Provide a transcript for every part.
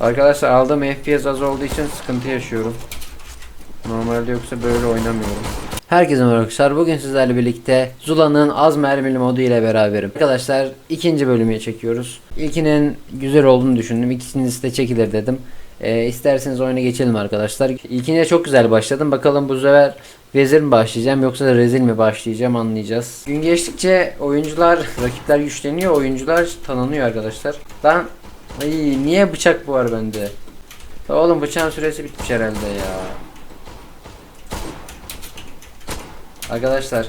Arkadaşlar aldığım FPS az olduğu için sıkıntı yaşıyorum. Normalde yoksa böyle oynamıyorum. Herkese merhaba arkadaşlar. Bugün sizlerle birlikte Zula'nın az mermili modu ile beraberim. Arkadaşlar ikinci bölümü çekiyoruz. İlkinin güzel olduğunu düşündüm. İkincisi de çekilir dedim. Ee, isterseniz oyuna geçelim arkadaşlar. İlkine çok güzel başladım. Bakalım bu sefer vezir mi başlayacağım yoksa rezil mi başlayacağım anlayacağız. Gün geçtikçe oyuncular, rakipler güçleniyor. Oyuncular tanınıyor arkadaşlar. Lan ay, niye bıçak var bende? Oğlum bıçağın süresi bitmiş herhalde ya. Arkadaşlar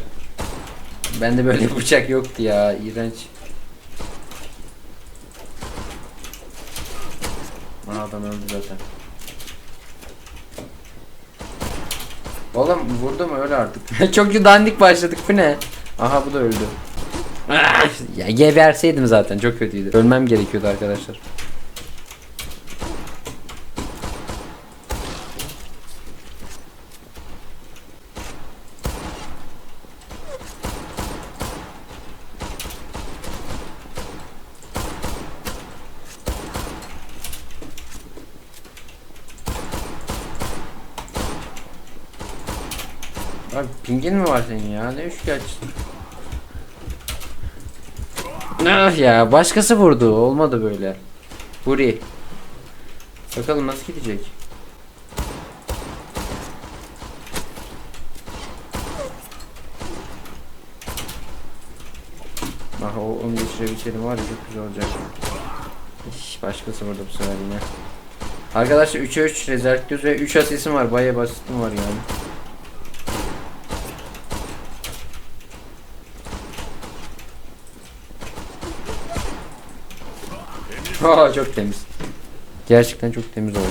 bende böyle bıçak yoktu ya iğrenç. Aa, adam öldü zaten. Oğlum vurdum öyle artık. Çok dandik başladık bu ne? Aha bu da öldü. Ya geberseydim zaten çok kötüydü. Ölmem gerekiyordu arkadaşlar. Abi pingin mi var senin ya? Ne üçkaç? Ah ya başkası vurdu. Olmadı böyle. Buri. Bakalım nasıl gidecek. Bak o onu geçirebilseydim var ya çok güzel olacak. Hiç başkası vurdu bu sefer yine. Arkadaşlar 3'e 3 rezalet düz ve 3 asistim var. Bayağı basitim var yani. Aa çok temiz. Gerçekten çok temiz oldu.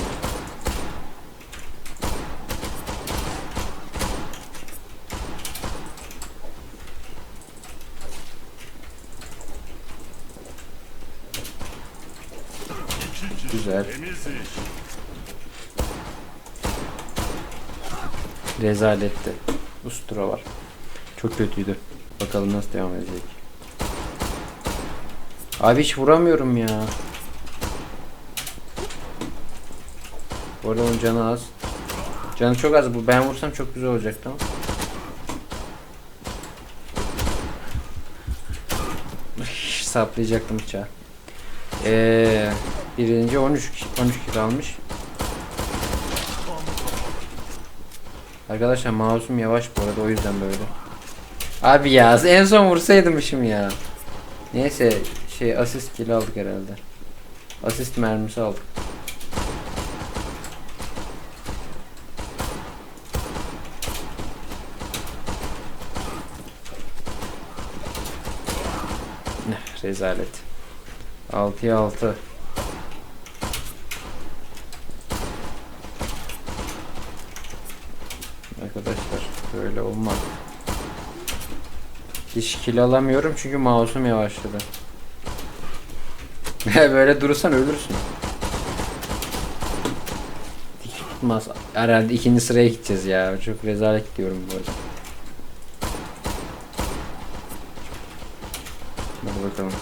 Güzel. Rezaletti. Ustura var. Çok kötüydü. Bakalım nasıl devam edecek. Abi hiç vuramıyorum ya. Bu arada onun canı az. Canı çok az bu. Ben vursam çok güzel olacaktı ama. Saplayacaktım bıçağı. Ee, birinci 13 kişi- 13 kilo almış. Arkadaşlar mouse'um yavaş bu arada o yüzden böyle. Abi ya en son vursaydım ya. Neyse şey asist kill aldık herhalde. Asist mermisi aldık. Rezalet. 6'ya 6. Arkadaşlar böyle olmaz. Hiç kill alamıyorum çünkü mouse'um yavaşladı. böyle durursan ölürsün. Dik tutmaz. Herhalde ikinci sıraya gideceğiz ya. Çok rezalet diyorum bu arada. Hadi bakalım.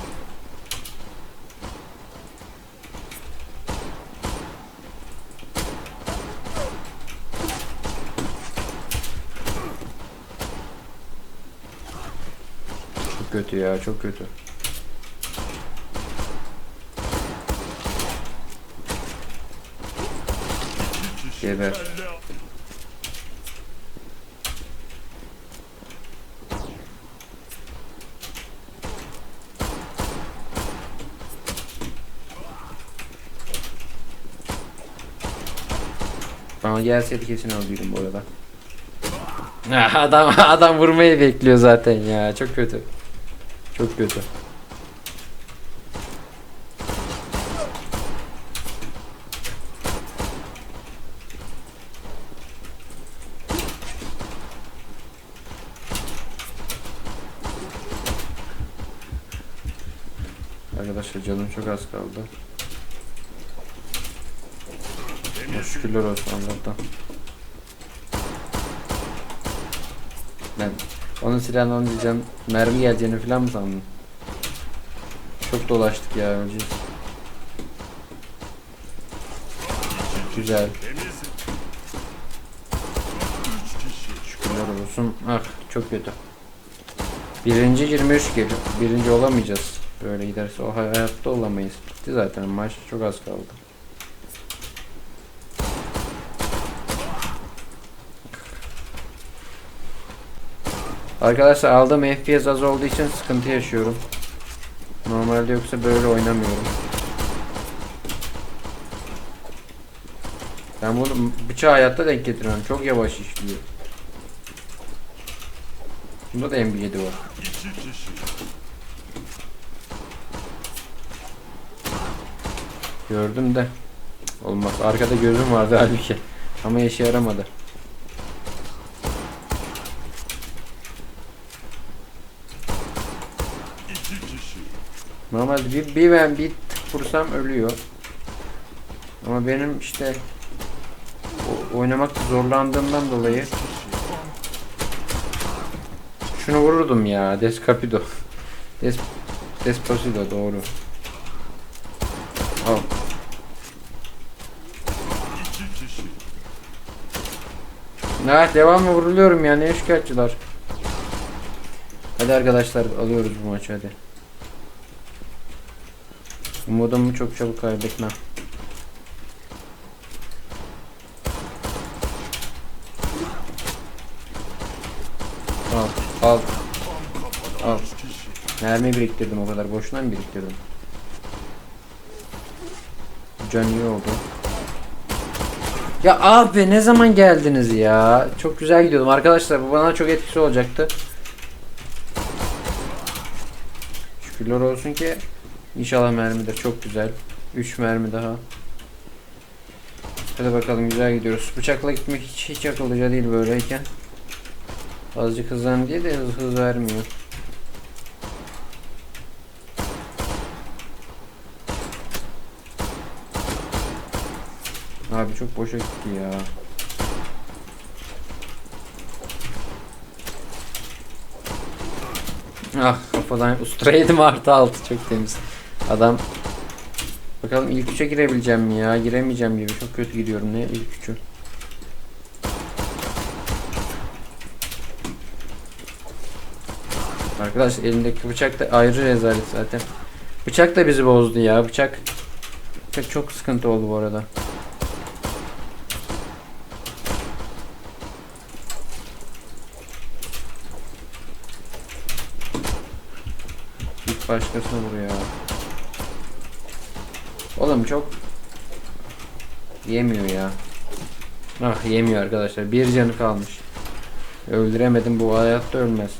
Çok kötü ya, çok kötü. Geber. Bana gelseydi kesin öldüydüm bu arada. Adam adam vurmayı bekliyor zaten ya. Çok kötü. Çok kötü. Arkadaşlar canım çok az kaldı. Şükürler olsun Allah'tan. Ben onun silahını alınca mermi geleceğini falan mı sandın? Çok dolaştık ya önce. Güzel. Şükürler olsun. Ah çok kötü. Birinci 23 geliyor. Birinci olamayacağız. Böyle giderse o hayatta olamayız. Bitti zaten maç çok az kaldı. Arkadaşlar aldığım FPS az olduğu için sıkıntı yaşıyorum. Normalde yoksa böyle oynamıyorum. Ben bunu bıçağı hayatta denk getirmem. Çok yavaş işliyor. Bunda da MB7 var. Gördüm de. Olmaz. Arkada gözüm vardı halbuki. Ama işe yaramadı. Normalde bir, bir ben bir tık vursam ölüyor. Ama benim işte o- oynamakta zorlandığımdan dolayı şunu vururdum ya. Descapido. Des Despacito doğru. Al. Evet devamlı vuruluyorum ya ne şikayetçiler. Hadi arkadaşlar alıyoruz bu maçı hadi. Umudumu çok çabuk kaybetmem. Al, al, al. Mermi biriktirdim o kadar. Boşuna mı biriktirdim? Can iyi oldu. Ya abi ne zaman geldiniz ya? Çok güzel gidiyordum arkadaşlar. Bu bana çok etkisi olacaktı. Şükürler olsun ki İnşallah mermidir. Çok güzel. 3 mermi daha. Hadi bakalım güzel gidiyoruz. Bıçakla gitmek hiç, hiç akıllıca değil böyleyken. Azıcık hızlan diye de hız, hız vermiyor. Abi çok boşa gitti ya. Ah kafadan ustura yedim artı altı çok temiz. Adam Bakalım ilk üçe girebileceğim mi ya? Giremeyeceğim gibi. Çok kötü gidiyorum. Ne ilk üçü? Arkadaş elindeki bıçak da ayrı rezalet zaten. Bıçak da bizi bozdu ya. Bıçak Bıçak çok sıkıntı oldu bu arada. Git başkasına vur ya. Oğlum çok yemiyor ya. Ah yemiyor arkadaşlar. Bir canı kalmış. Öldüremedim bu hayatta ölmez.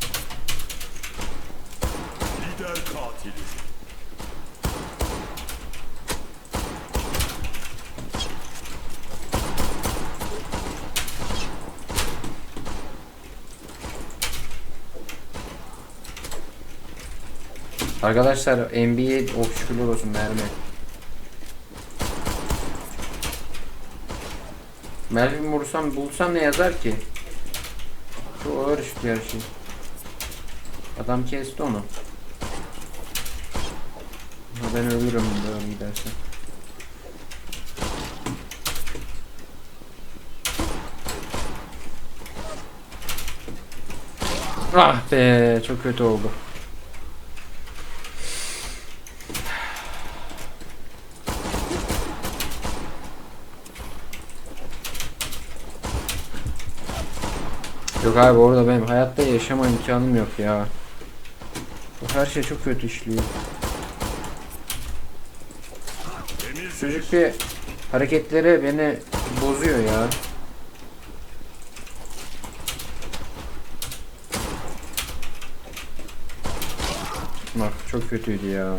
Arkadaşlar NBA of şükürler olsun mermi. Mermi vursam bulsam ne yazar ki? Çok ağır her şey. Adam kesti onu. Ha, ben ölürüm böyle giderse. Ah be çok kötü oldu. Yok abi orada benim hayatta yaşama imkanım yok ya. Bu her şey çok kötü işliyor. Çocuk bir hareketleri beni bozuyor ya. Bak çok kötüydü ya.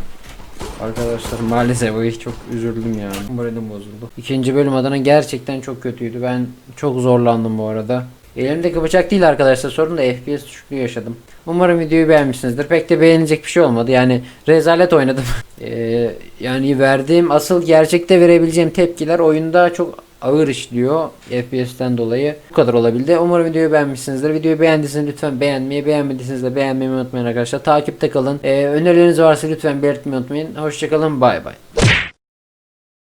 Arkadaşlar maalesef o iş çok üzüldüm ya. Moralim bozuldu. İkinci bölüm adına gerçekten çok kötüydü. Ben çok zorlandım bu arada. Elimdeki bıçak değil arkadaşlar sorun da FPS düşüklüğü yaşadım. Umarım videoyu beğenmişsinizdir. Pek de beğenilecek bir şey olmadı. Yani rezalet oynadım. Ee, yani verdiğim asıl gerçekte verebileceğim tepkiler oyunda çok ağır işliyor FPS'ten dolayı. Bu kadar olabildi. Umarım videoyu beğenmişsinizdir. Videoyu beğendiyseniz lütfen beğenmeyi, beğenmediyseniz de beğenmeyi unutmayın arkadaşlar. Takipte kalın. Ee, önerileriniz varsa lütfen belirtmeyi unutmayın. Hoşçakalın. Bay bay.